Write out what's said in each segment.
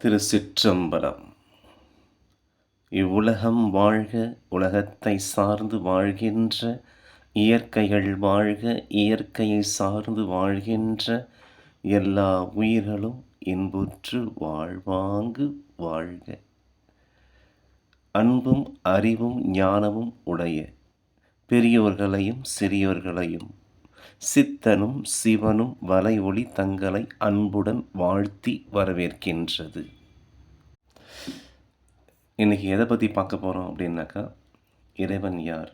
திருச்சிற்றம்பலம். இவ்வுலகம் வாழ்க உலகத்தை சார்ந்து வாழ்கின்ற இயற்கைகள் வாழ்க இயற்கையை சார்ந்து வாழ்கின்ற எல்லா உயிர்களும் இன்புற்று வாழ்வாங்கு வாழ்க. அன்பும் அறிவும் ஞானமும் உடைய பெரியோர்களையும் சிறியோர்களையும் சித்தனும் சிவனும் வலை ஒளி தங்களை அன்புடன் வாழ்த்தி வரவேற்கின்றது. இன்றைக்கி எதை பற்றி பார்க்க போகிறோம் அப்படின்னாக்கா இறைவன் யார்?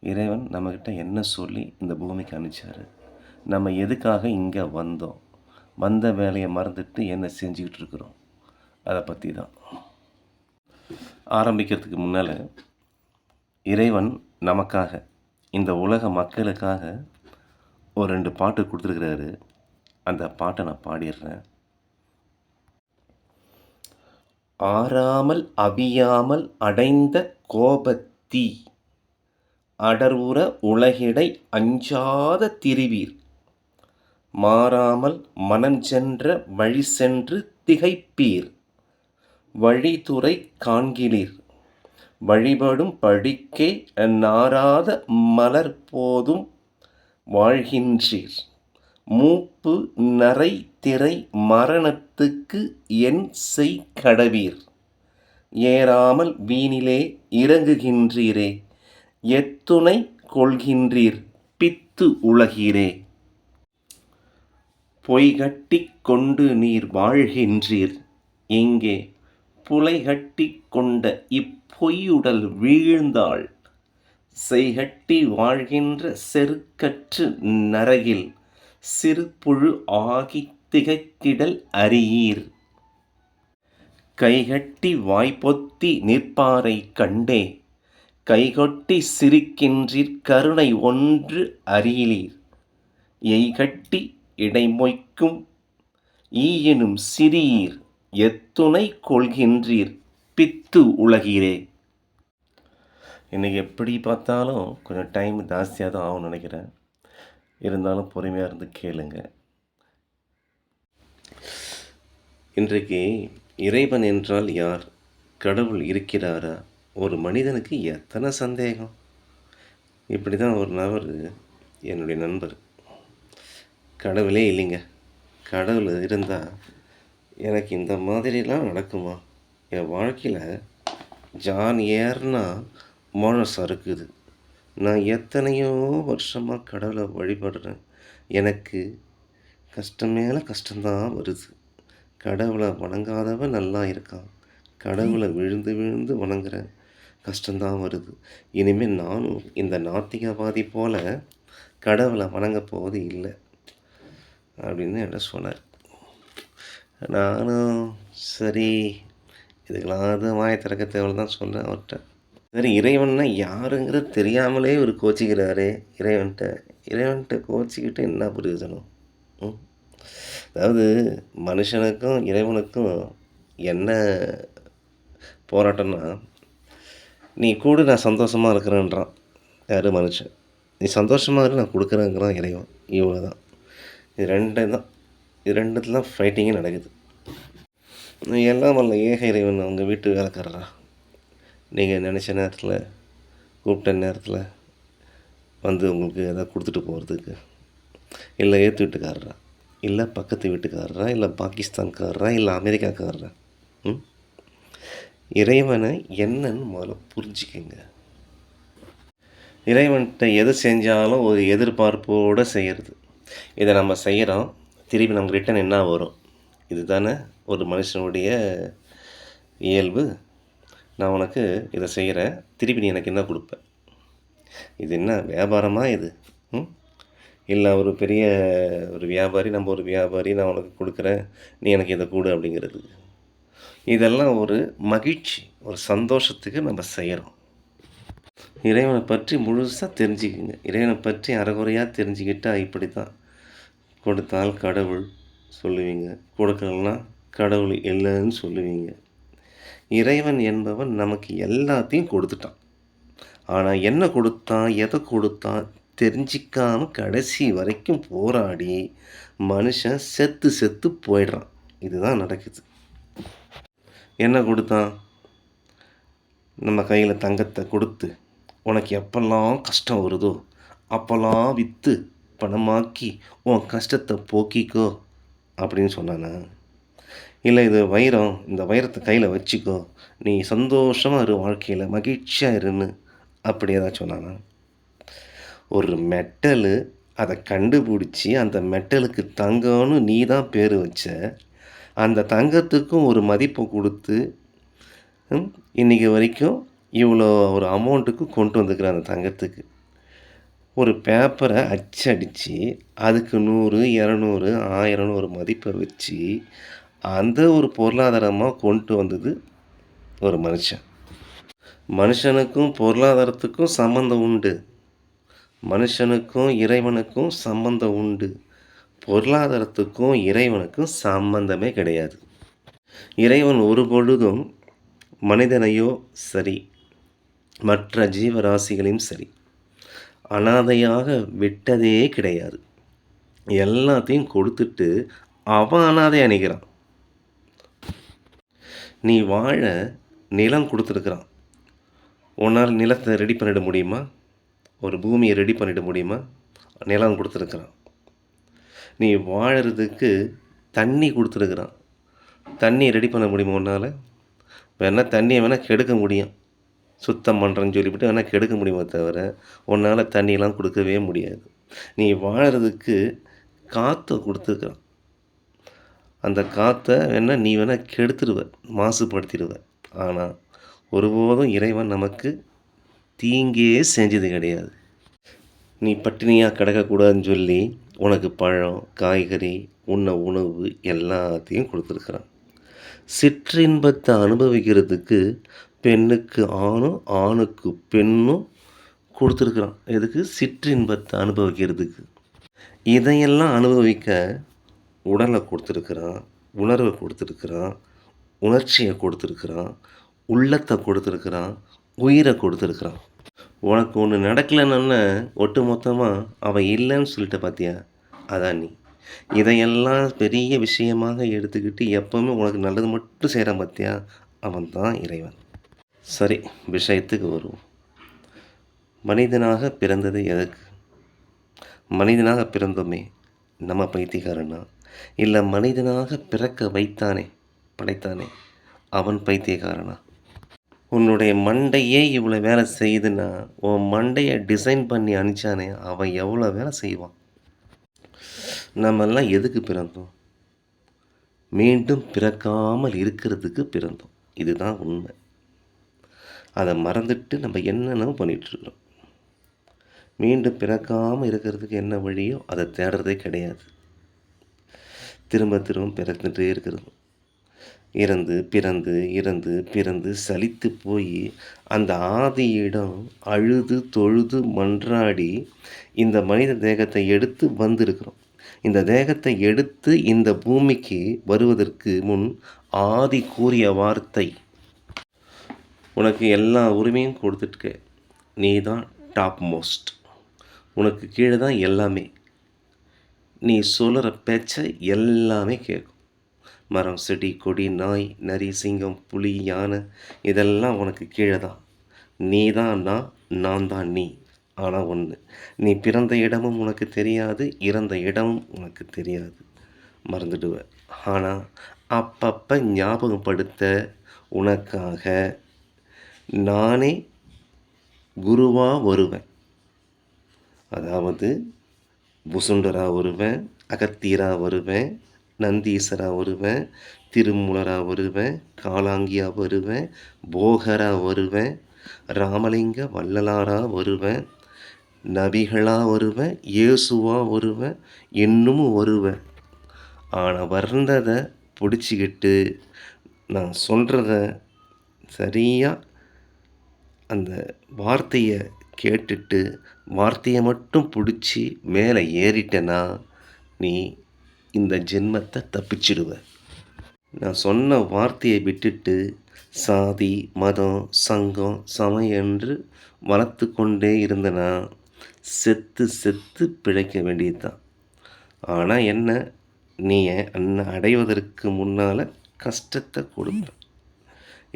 இறைவன் நம்மக்கிட்ட என்ன சொல்லி இந்த பூமிக்கு அனுப்பிச்சார்? நம்ம எதுக்காக இங்கே வந்தோம்? வந்த வேலையை மறந்துட்டு என்ன செஞ்சுக்கிட்டு இருக்கிறோம்? அதை பற்றி தான். ஆரம்பிக்கிறதுக்கு முன்னால் இறைவன் நமக்காக இந்த உலக மக்களுக்காக ஒரு ரெண்டு பாட்டு கொடுத்துருக்கிறாரு. அந்த பாட்டை நான் பாடிடுறேன். ஆறாமல் அவியாமல் அடைந்த கோபத்தீ அடர்வுற உலகிடை அஞ்சாத திரிவீர் மாறாமல் மனஞ்சென்ற வழி சென்று திகைப்பீர் வழித்துறை காண்கிறீர் வழிபடும் படிக்கை நாராத மலர் போதும் வாழ்கின்றீர். மூப்பு நரை திரை மரணத்துக்கு என் செய் கடவீர். ஏறாமல் வீணிலே இறங்குகின்றீரே எத்துணை கொள்கின்றீர் பித்து உலகிறே பொய்கட்டி கொண்டு நீர் வாழ்கின்றீர் இங்கே புலைகட்டி கொண்ட இப்பொய்யுடல் வீழ்ந்தாள் செய்கட்டி வாழ்கின்ற செருக்கற்று நரகில் சிறுபுழு ஆகி திகைத்திடல் அறியீர் கைகட்டி வாய்ப்பொத்தி நிற்பாரை கண்டே கைகொட்டி சிரிக்கின்றீர் கருணை ஒன்று அறியலீர் எய்கட்டி இடைமொய்க்கும் ஈயெனும் சிறியீர் எத்துணை கொள்கின்றீர் பித்து உலகிறே இன்றைக்கி எப்படி பார்த்தாலும் கொஞ்சம் டைம் ஜாஸ்தியாக தான் ஆகும்னு நினைக்கிறேன். இருந்தாலும் பொறுமையாக இருந்து கேளுங்க. இன்றைக்கு இறைவன் என்றால் யார்? கடவுள் இருக்கிறாரா? ஒரு மனிதனுக்கு எத்தனை சந்தேகம்? இப்படி தான் ஒரு நபர் என்னுடைய நண்பர். கடவுளே இல்லைங்க. கடவுள் இருந்தால் எனக்கு இந்த மாதிரிலாம் நடக்குமா? என் வாழ்க்கையில் ஜான் ஏர்னா மழை சறுக்குது. நான் எத்தனையோ வருஷமாக கடவுளை வழிபடுறேன். எனக்கு கஷ்டம் மேலே கஷ்டம்தான் வருது. கடவுளை வணங்காதவன் நல்லா இருக்கான். கடவுளை விழுந்து விழுந்து வணங்குறேன். கஷ்டம்தான் வருது. இனிமேல் நானும் இந்த நாத்திகவாதி போல் கடவுளை வணங்க போவது இல்லை அப்படின்னு என்ன சொன்னார். நானும் சரி இதுக்கெல்லாம் அது வாய திறக்க தேவை தான் சொன்னேன் அவர்கிட்ட. சரி இறைவன்னா யாருங்கிறது தெரியாமலே இவர் கோச்சிக்கிறாரு. இறைவன்கிட்ட இறைவன்கிட்ட கோச்சிக்கிட்டு என்ன பிரயோஜனம்? அதாவது மனுஷனுக்கும் இறைவனுக்கும் என்ன போராட்டம்னா நீ கூட நான் சந்தோஷமாக இருக்கிறேன்றான். யார்? மனுஷன். நீ சந்தோஷமாக இரு நான் கொடுக்குறேங்கிறான் இறைவன். இவ்வளோ தான் இது ரெண்டு தான். இது ரெண்டுத்துல தான் ஃபைட்டிங்கே நடக்குது. நீ எல்லாம் வல்ல ஏக இறைவன் அவங்க வீட்டு வேலைக்காரரா? நீங்கள் நினச்ச நேரத்தில் கூப்பிட்ட நேரத்தில் வந்து உங்களுக்கு எதாவது கொடுத்துட்டு போகிறதுக்கு இல்லை ஏற்று வீட்டுக்காரரா? இல்லை பக்கத்து வீட்டுக்காரரா? இல்லை பாகிஸ்தான்காரரா? இல்லை அமெரிக்காக்காரரா? ம்? இறைவனை என்னன்னு முதல்ல புரிஞ்சுக்கங்க. இறைவன்கிட்ட எது செஞ்சாலும் ஒரு எதிர்பார்ப்போடு செய்கிறது இதை நம்ம செய்கிறோம் திருப்பி நமக்கு ரிட்டன் என்ன வரும்? இதுதானே ஒரு மனுஷனுடைய இயல்பு. நான் உனக்கு இதை செய்கிறேன். திருப்பி நீ எனக்கு என்ன கொடுப்ப? இது என்ன வியாபாரமா இது? ம்? இல்லை ஒரு பெரிய ஒரு வியாபாரி நம்ம ஒரு வியாபாரி நான் உனக்கு கொடுக்குறேன். நீ எனக்கு இதை கொடு அப்படிங்கிறது. இதெல்லாம் ஒரு மகிழ்ச்சி ஒரு சந்தோஷத்துக்கு நம்ம செய்கிறோம். இறைவனை பற்றி முழுசாக தெரிஞ்சுக்குங்க. இறைவனை பற்றி அறகுறையாக தெரிஞ்சுக்கிட்டால் இப்படி தான் கொடுத்தால் கடவுள் சொல்லுவீங்க. கொடுக்கலன்னா கடவுள் இல்லைன்னு சொல்லுவீங்க. இறைவன் என்பவன் நமக்கு எல்லாத்தையும் கொடுத்துட்டான். ஆனால் என்ன கொடுத்தான் எதை கொடுத்தான் தெரிஞ்சிக்காம கடைசி வரைக்கும் போராடி மனுஷன் செத்து செத்து போயிடுறான். இதுதான் நடக்குது. என்ன கொடுத்தான்? நம்ம கையில் தங்கத்தை கொடுத்து உனக்கு எப்பெல்லாம் கஷ்டம் வருதோ அப்போல்லாம் விற்று பணமாக்கி உன் கஷ்டத்தை போக்கிக்கோ அப்படின்னு சொன்னானா? இல்லை இது வைரம் இந்த வைரத்தை கையில் வச்சுக்கோ. நீ சந்தோஷமாக இரு வாழ்க்கையில் மகிழ்ச்சியாக இருன்னு. அப்படி ஏதாச்சும் சொன்னானா ஒரு மெட்டலு அதை கண்டுபிடிச்சி அந்த மெட்டலுக்கு தங்கம்னு நீ தான் பேர் வச்ச. அந்த தங்கத்துக்கும் ஒரு மதிப்பை கொடுத்து இன்றைக்கி இன்னைக்கு வரைக்கும் இவ்வளோ ஒரு அமௌண்ட்டுக்கு கொண்டு வந்துக்கிற அந்த தங்கத்துக்கு. ஒரு பேப்பரை அச்சடித்து அதுக்கு நூறு இரநூறு ஆயிரம்னு ஒரு மதிப்பை வச்சு அந்த ஒரு பொருளாதாரமாக கொண்டு வந்தது ஒரு மனுஷன். மனுஷனுக்கும் பொருளாதாரத்துக்கும் சம்மந்தம் உண்டு. மனுஷனுக்கும் இறைவனுக்கும் சம்பந்தம் உண்டு. பொருளாதாரத்துக்கும் இறைவனுக்கும் சம்பந்தமே கிடையாது. இறைவன் ஒரு பொழுதும் மனிதனையோ சரி மற்ற ஜீவராசிகளையும் சரி அனாதையாக விட்டதே கிடையாது. எல்லாத்தையும் கொடுத்துட்டு அவன் அனாதை அணிகிறான் நீ வாழ நிலம் கொடுத்துருக்குறான். உன்னால் நிலத்தை ரெடி பண்ணிட முடியுமா? ஒரு பூமியை ரெடி பண்ணிட முடியுமா? நிலம் கொடுத்துருக்குறான். நீ வாழறதுக்கு தண்ணி கொடுத்துருக்குறான். தண்ணி ரெடி பண்ண முடியுமா உன்னால்? வேணால் தண்ணியை வேணால் கெடுக்க முடியும். சுத்தம் பண்ணுறேன்னு சொல்லிவிட்டு வேணால் கெடுக்க முடியுமே தவிர உன்னால் தண்ணியெல்லாம் கொடுக்கவே முடியாது. நீ வாழறதுக்கு காற்றை கொடுத்துருக்குறான். அந்த காற்றை வேணால் நீ வேணால் கெடுத்துடுவ மாசுபடுத்திடுவ. ஆனால் ஒருபோதும் இறைவன் நமக்கு தீங்கே செஞ்சது கிடையாது. நீ பட்டினியாக கிடக்கக்கூடாதுன்னு சொல்லி உனக்கு பழம் காய்கறி உண்ண உணவு எல்லாத்தையும் கொடுத்துருக்குறான். சிற்றின்பத்தை அனுபவிக்கிறதுக்கு பெண்ணுக்கு ஆணும் ஆணுக்கு பெண்ணும் கொடுத்துருக்குறான். எதுக்கு? சிற்றின்பத்தை அனுபவிக்கிறதுக்கு. இதையெல்லாம் அனுபவிக்க உடலை கொடுத்துருக்குறான் உணர்வை கொடுத்துருக்குறான் உணர்ச்சியை கொடுத்துருக்குறான் உள்ளத்தை கொடுத்துருக்குறான் உயிரை கொடுத்துருக்குறான். உனக்கு ஒன்று நடக்கலைன்னு ஒட்டு மொத்தமாக அவன் இல்லைன்னு சொல்லிட்ட பார்த்தியா அதான் நீ. இதையெல்லாம் பெரிய விஷயமாக எடுத்துக்கிட்டு எப்பவுமே உனக்கு நல்லது மட்டும் செய்கிறான் பார்த்தியா அவன் தான் இறைவன். சரி விஷயத்துக்கு வருவோம். மனிதனாக பிறந்தது எதற்கு மனிதனாக பிறந்தோமே நம்ம பைத்தியக்காரனா? இல்லை மனிதனாக பிறக்க வைத்தானே படைத்தானே? அவன் பைத்தியக்காரனா? உன்னுடைய மண்டையே இவ்வளோ வேலை செய்யுதுன்னா உன் மண்டையை டிசைன் பண்ணி அனுப்பிச்சானே அவன் எவ்வளோ வேலை செய்வான்? நம்மெல்லாம் எதுக்கு பிறந்தோம்? மீண்டும் பிறக்காமல் இருக்கிறதுக்கு பிறந்தோம். இதுதான் உண்மை. அதை மறந்துட்டு நம்ம என்னென்னமோ பண்ணிகிட்ருக்குறோம் மீண்டும் பிறக்காமல் இருக்கிறதுக்கு என்ன வழியோ அதை தேடுறதே கிடையாது. திரும்ப திரும்ப பிறந்துட்டே இருக்கிறது. இறந்து பிறந்து இறந்து பிறந்து சலித்து போய் அந்த ஆதியிடம் அழுது தொழுது மன்றாடி இந்த மனித தேகத்தை எடுத்து வந்திருக்கிறோம். இந்த தேகத்தை எடுத்து இந்த பூமிக்கு வருவதற்கு முன் ஆதி கூறிய வார்த்தை. உனக்கு எல்லா உரிமையும் கொடுத்துட்டுக்க நீ தான் டாப் மோஸ்ட் உனக்கு கீழே தான் எல்லாமே. நீ சொல்கிற பேச்சை எல்லாமே கேட்கும் மரம் செடி கொடி நாய் நரி சிங்கம் புலி யானை இதெல்லாம் உனக்கு கீழே தான் நீ தான் நான் நான் தான் நீ. ஆனால் ஒன்று நீ பிறந்த இடமும் உனக்கு தெரியாது இறந்த இடமும் உனக்கு தெரியாது. மறந்துடுவ. ஆனால் அப்பப்போ ஞாபகப்படுத்த உனக்காக நானே குருவாக வருவேன். அதாவது புசுண்டரா வருவேன் அகத்தீரா வருவேன் நந்தீசரா வருவேன் திருமூலரா வருவேன் காலாங்கியா வருவேன் போகரா வருவேன் ராமலிங்க வள்ளலாரா வருவேன் நபிகளா வருவேன் இயேசுவா வருவேன் இன்னும் வருவேன். ஆனால் வர்றதை பிடிச்சிக்கிட்டு நான் சொல்கிறத சரியாக அந்த வார்த்தையை கேட்டுட்டு வார்த்தையை மட்டும் பிடிச்சி மேலே ஏறிட்டேன்னா நீ இந்த ஜென்மத்தை தப்பிச்சிடுவ. நான் சொன்ன வார்த்தையை விட்டுட்டு சாதி மதம் சங்கம் சமயம் என்று வளர்த்து கொண்டே இருந்தனா செத்து செத்து பிழைக்க வேண்டியதுதான். ஆனால் என்ன நீ என்னை அடைவதற்கு முன்னால் கஷ்டத்தை கொடுப்ப.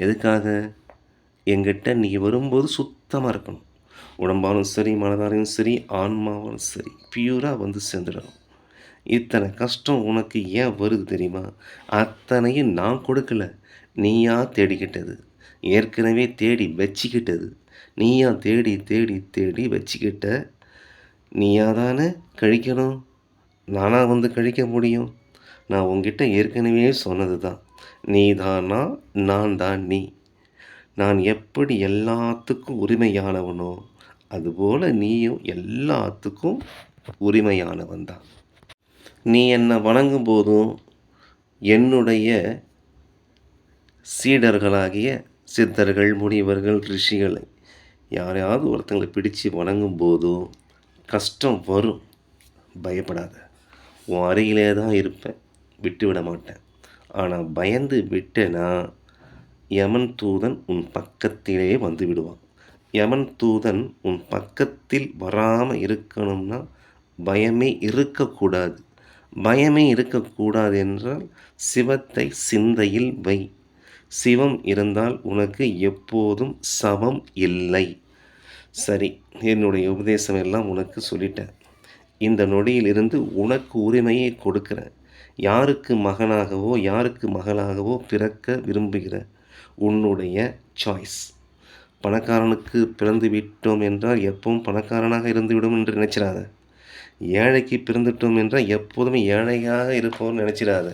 எதுக்காக? எங்கிட்ட நீ வரும்போது சுத்தமாக இருக்கணும். உடம்பாலும் சரி மனதாலும் சரி ஆன்மாவும் சரி பியூராக வந்து சேர்ந்துடணும். இத்தனை கஷ்டம் உனக்கு ஏன் வருது தெரியுமா? அத்தனையும் நான் கொடுக்கல. நீயா தேடிக்கிட்டது. ஏற்கனவே தேடி வச்சிக்கிட்டது. நீயா தேடி தேடி தேடி வச்சிக்கிட்ட நீயா தானே கழிக்கணும்? நானாக வந்து கழிக்க முடியும்? நான் உங்ககிட்ட ஏற்கனவே சொன்னது தான் நீ தானா நான் தான் நீ. நான் எப்படி எல்லாத்துக்கும் உரிமையானவனோ அதுபோல் நீயும் எல்லாத்துக்கும் உரிமையானவன் தான். நீ என்னை வணங்கும் போதும் என்னுடைய சீடர்களாகிய சித்தர்கள் முனிவர்கள் ரிஷிகளை யாரையாவது ஒருத்தங்களை பிடிச்சு வணங்கும் போதும் கஷ்டம் வரும். பயப்படாத. உன் அருகிலே தான் இருப்பேன். விட்டு விட மாட்டேன். ஆனால் பயந்து விட்டேன்னா யமன் தூதன் உன் பக்கத்திலே வந்து விடுவான் யமன் தூதன் உன் பக்கத்தில் வராமல் இருக்கணும்னா பயமே இருக்கக்கூடாது. பயமே இருக்கக்கூடாது என்றால் சிவத்தை சிந்தையில் வை. சிவம் இருந்தால் உனக்கு எப்போதும் சவம் இல்லை. சரி என்னுடைய உபதேசம் எல்லாம் உனக்கு சொல்லிட்டேன். இந்த நொடியிலிருந்து உனக்கு உரிமையை கொடுக்குறேன். யாருக்கு மகனாகவோ யாருக்கு மகளாகவோ பிறக்க விரும்புகிறேன் உன்னுடைய சாய்ஸ் பணக்காரனுக்கு பிறந்து விட்டோம் என்றால் எப்பவும் பணக்காரனாக இருந்துவிடும் என்று நினைச்சிடாத ஏழைக்கு பிறந்துட்டோம் என்றால் எப்போதுமே ஏழையாக இருப்போம்னு நினைச்சிடாத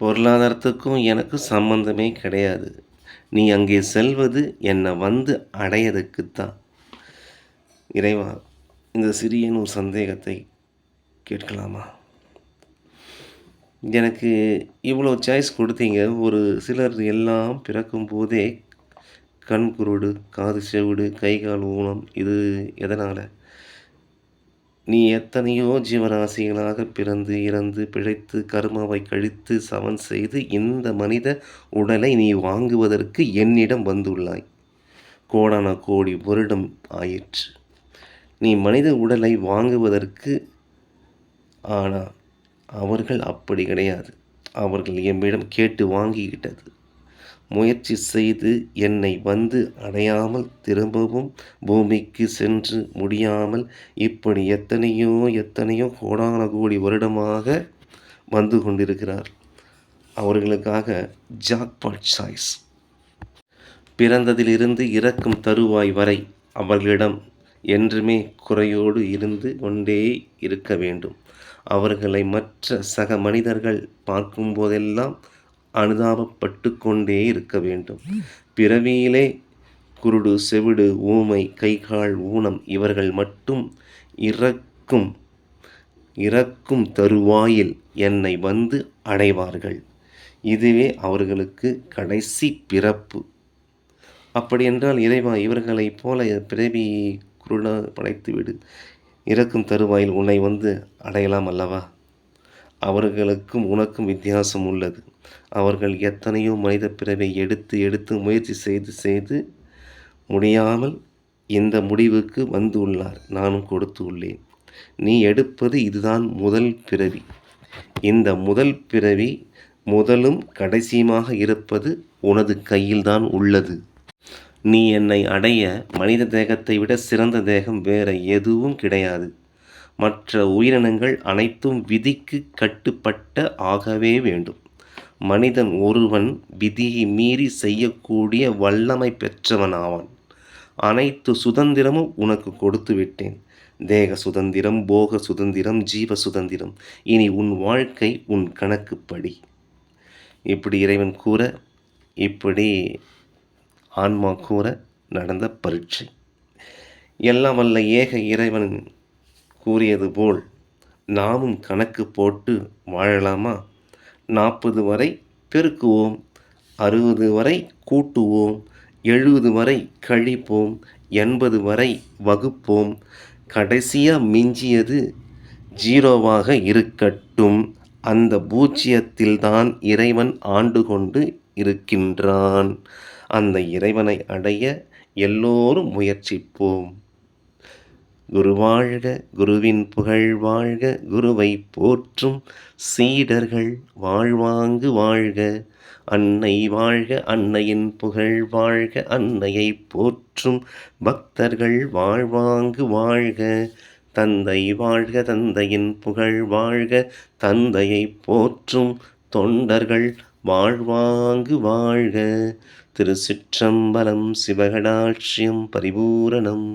பொருளாதாரத்துக்கும் எனக்கும் சம்பந்தமே கிடையாது. நீ அங்கே செல்வது என்னை வந்து அடையதுக்குத்தான் இறைவா இந்த சிறியன் ஒரு சந்தேகத்தை கேட்கலாமா? எனக்கு இவ்வளோ சாய்ஸ் கொடுத்தீங்க. ஒரு சிலர் எல்லாம் பிறக்கும் போதே கண் குருடு காது செவிடு கை கால் ஊனம் இது எதனால்? நீ எத்தனையோ ஜீவராசிகளாக பிறந்து இறந்து பிழைத்து கருமாவை கழித்து சமன் செய்து இந்த மனித உடலை நீ வாங்குவதற்கு என்னிடம் வந்துள்ளாய். கோடான கோடி வருடம் ஆயிற்று. நீ மனித உடலை வாங்குவதற்கு ஆனால் அவர்கள் அப்படி கிடையாது. அவர்கள் எம்மிடம் கேட்டு வாங்கிக்கிட்டது. முயற்சி செய்து என்னை வந்து அடையாமல் திரும்பவும் பூமிக்கு சென்று முடியாமல் இப்படி எத்தனையோ எத்தனையோ கோடான கோடி வருடமாக வந்து கொண்டிருக்கிறார். அவர்களுக்காக ஜாக்பாட் சாய்ஸ். பிறந்ததிலிருந்து இறக்கும் தருவாய் வரை அவர்களிடம் என்றுமே குறையோடு இருந்து கொண்டே இருக்க வேண்டும். அவர்களை மற்ற சக மனிதர்கள் பார்க்கும் போதெல்லாம் அனுதாபப்பட்டு கொண்டே இருக்க வேண்டும். பிறவியிலே குருடு செவிடு ஊமை கைகால் ஊனம் இவர்கள் மட்டும் இறக்கும் இறக்கும் தருவாயில் என்னை வந்து அடைவார்கள். இதுவே அவர்களுக்கு கடைசி பிறப்பு. அப்படி என்றால் இறைவா இவர்களைப் போல பிறவி குருட படைத்துவிடு. இறக்கும் தருவாயில் உன்னை வந்து அடையலாம் அல்லவா? அவர்களுக்கும் உனக்கும் வித்தியாசம் உள்ளது. அவர்கள் எத்தனையோ மனித பிறவை எடுத்து எடுத்து முயற்சி செய்து செய்து முடியாமல் இந்த முடிவுக்கு வந்து உள்ளார். நானும் கொடுத்து உள்ளேன். நீ எடுப்பது இதுதான் முதல் பிறவி. இந்த முதல் பிறவி முதலும் கடைசியுமாக இருப்பது உனது கையில்தான் உள்ளது. நீ என்னை அடைய மனித தேகத்தை விட சிறந்த தேகம் வேற எதுவும் கிடையாது. மற்ற உயிரினங்கள் அனைத்தும் விதிக்கு கட்டுப்பட்ட ஆகவே வேண்டும். மனிதன் ஒருவன் விதியை மீறி செய்யக்கூடிய வல்லமை பெற்றவன் ஆவான் அனைத்து சுதந்திரமும் உனக்கு கொடுத்து விட்டேன். தேக சுதந்திரம் போக சுதந்திரம் ஜீவ சுதந்திரம். இனி உன் வாழ்க்கை உன் கணக்குப்படி. இப்படி இறைவன் கூற இப்படி ஆன்மா கூற நடந்த பரீட்சை. எல்லாம் வல்ல ஏக இறைவன் கூறியது போல் நாமும் கணக்கு போட்டு வாழலாமா? நாற்பது வரை பெருக்குவோம் அறுபது வரை கூட்டுவோம் எழுபது வரை கழிப்போம் எண்பது வரை வகுப்போம். கடைசியாக மிஞ்சியது ஜீரோவாக இருக்கட்டும். அந்த பூஜ்ஜியத்தில்தான் இறைவன் ஆண்டு கொண்டு இருக்கின்றான். அந்த இறைவனை அடைய எல்லோரும் முயற்சிப்போம். குரு வாழ்க குருவின் புகழ் வாழ்க குருவை போற்றும் சீடர்கள் வாழ்வாங்கு வாழ்க. அன்னை வாழ்க அன்னையின் புகழ் வாழ்க அன்னையை போற்றும் பக்தர்கள் வாழ்வாங்கு வாழ்க. தந்தை வாழ்க தந்தையின் புகழ் வாழ்க தந்தையை போற்றும் தொண்டர்கள் வாழ்வாங்கு வாழ்க. திருச்சிற்றம்பலம் சிவகடாட்சியம் பரிபூரணம்.